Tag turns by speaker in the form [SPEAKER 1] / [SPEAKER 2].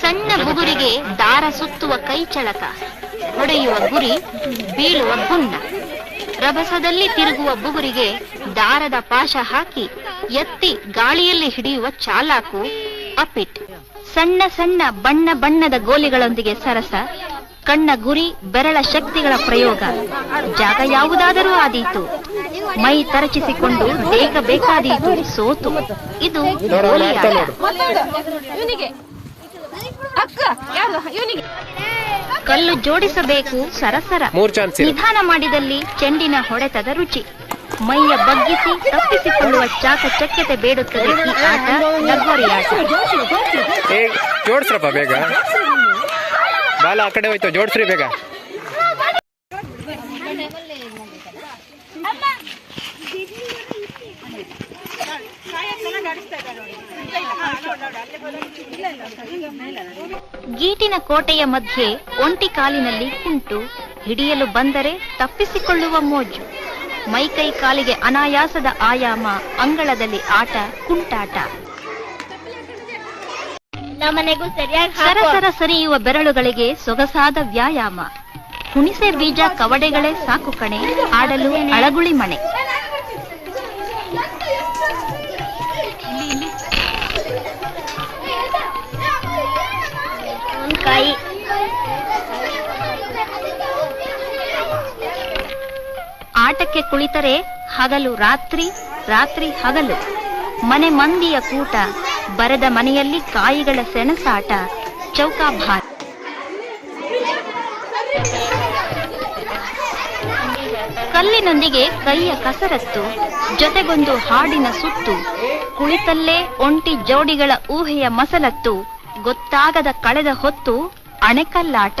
[SPEAKER 1] ಸಣ್ಣ ಬುಗುರಿಗೆ ದಾರ ಸುತ್ತುವ ಕೈ ಚಳಕ, ಹೊಡೆಯುವ ಗುರಿ ಬೀಳುವ ಗುಂಡ. ರಭಸದಲ್ಲಿ ತಿರುಗುವ ಬುಗುರಿಗೆ ದಾರದ ಪಾಶ ಹಾಕಿ, ಎತ್ತಿ ಗಾಳಿಯಲ್ಲಿ ಹಿಡಿಯುವ ಚಾಲಾಕು ಅಪಿಟ್ ಸಣ್ಣ ಸಣ್ಣ ಬಣ್ಣ ಬಣ್ಣದ ಗೋಲಿಗಳೊಂದಿಗೆ ಸರಸ, ಕಣ್ಣ ಗುರಿ ಬೆರಳ ಶಕ್ತಿಗಳ ಪ್ರಯೋಗ. ಜಾಗ ಯಾವುದಾದರೂ ಆದೀತು. ಮೈ ತರಚಿಸಿಕೊಂಡು ಬೇಗ ಬೇಕಾದೀತು ಸೋತು. ಇದು
[SPEAKER 2] ಇವನಿಗೆ. ಅಕ್ಕ ಯಾರು? ಇವನಿಗೆ.
[SPEAKER 1] ಕಲ್ಲು ಜೋಡಿಸಬೇಕು ಸರಸರ. ನಿಧಾನ ಮಾಡಿದಲ್ಲಿ ಚೆಂಡಿನ ಹೊಡೆತದ ರುಚಿ. ಮೈಯ ಬಗ್ಗಿಸಿ ತಪ್ಪಿಸಿಕೊಳ್ಳುವ ಚಾಕಚಕ್ಯತೆ ಬೇಡುತ್ತದೆ ಈ ಆಟ ಲಗೋರಿ ಆಟ
[SPEAKER 3] ಏ ಬೇಗ. ಬಾಲ ಆ ಕಡೆ ಹೋಯ್ತು ಜೋಡಿಸ್ರಿ ಬೇಗ.
[SPEAKER 1] ಗೀಟಿನ ಕೋಟೆಯ ಮಧ್ಯೆ ಒಂಟಿ ಕಾಲಿನಲ್ಲಿ ಕುಂಟು, ಹಿಡಿಯಲು ಬಂದರೆ ತಪ್ಪಿಸಿಕೊಳ್ಳುವ ಮೋಜು. ಮೈಕೈ ಕಾಲಿಗೆ ಅನಾಯಾಸದ ಆಯಾಮ, ಅಂಗಳದಲ್ಲಿ ಆಟ, ಕುಂಟಾಟ. ಸರಸರ ಸರಿಯುವ ಬೆರಳುಗಳಿಗೆ ಸೊಗಸಾದ ವ್ಯಾಯಾಮ. ಹುಣಿಸೆ ಬೀಜ ಕವಡೆಗಳೇ ಸಾಕು ಕಣೆ, ಆಡಲು ಅಳಗುಳಿ ಮಣೆ. ಆಟಕ್ಕೆ ಕುಳಿತರೆ ಹಗಲು ರಾತ್ರಿ ರಾತ್ರಿ ಹಗಲು. ಮನೆ ಮಂದಿಯ ಕೂಟ, ಬರದ ಮನೆಯಲ್ಲಿ ಕಾಯಿಗಳ ಸೆಣಸಾಟ ಚೌಕಾಭಾರ ಕಲ್ಲಿನೊಂದಿಗೆ ಕೈಯ ಕಸರತ್ತು, ಜೊತೆಗೊಂದು ಹಾಡಿನ ಸುತ್ತು, ಕುಳಿತಲ್ಲೇ ಒಂಟಿ ಜೋಡಿಗಳ ಊಹೆಯ ಮಸಲತ್ತು, ಗೊತ್ತಾಗದ ಕಳೆದ ಹೊತ್ತು ಅಣೆಕಲ್ಲಾಟ.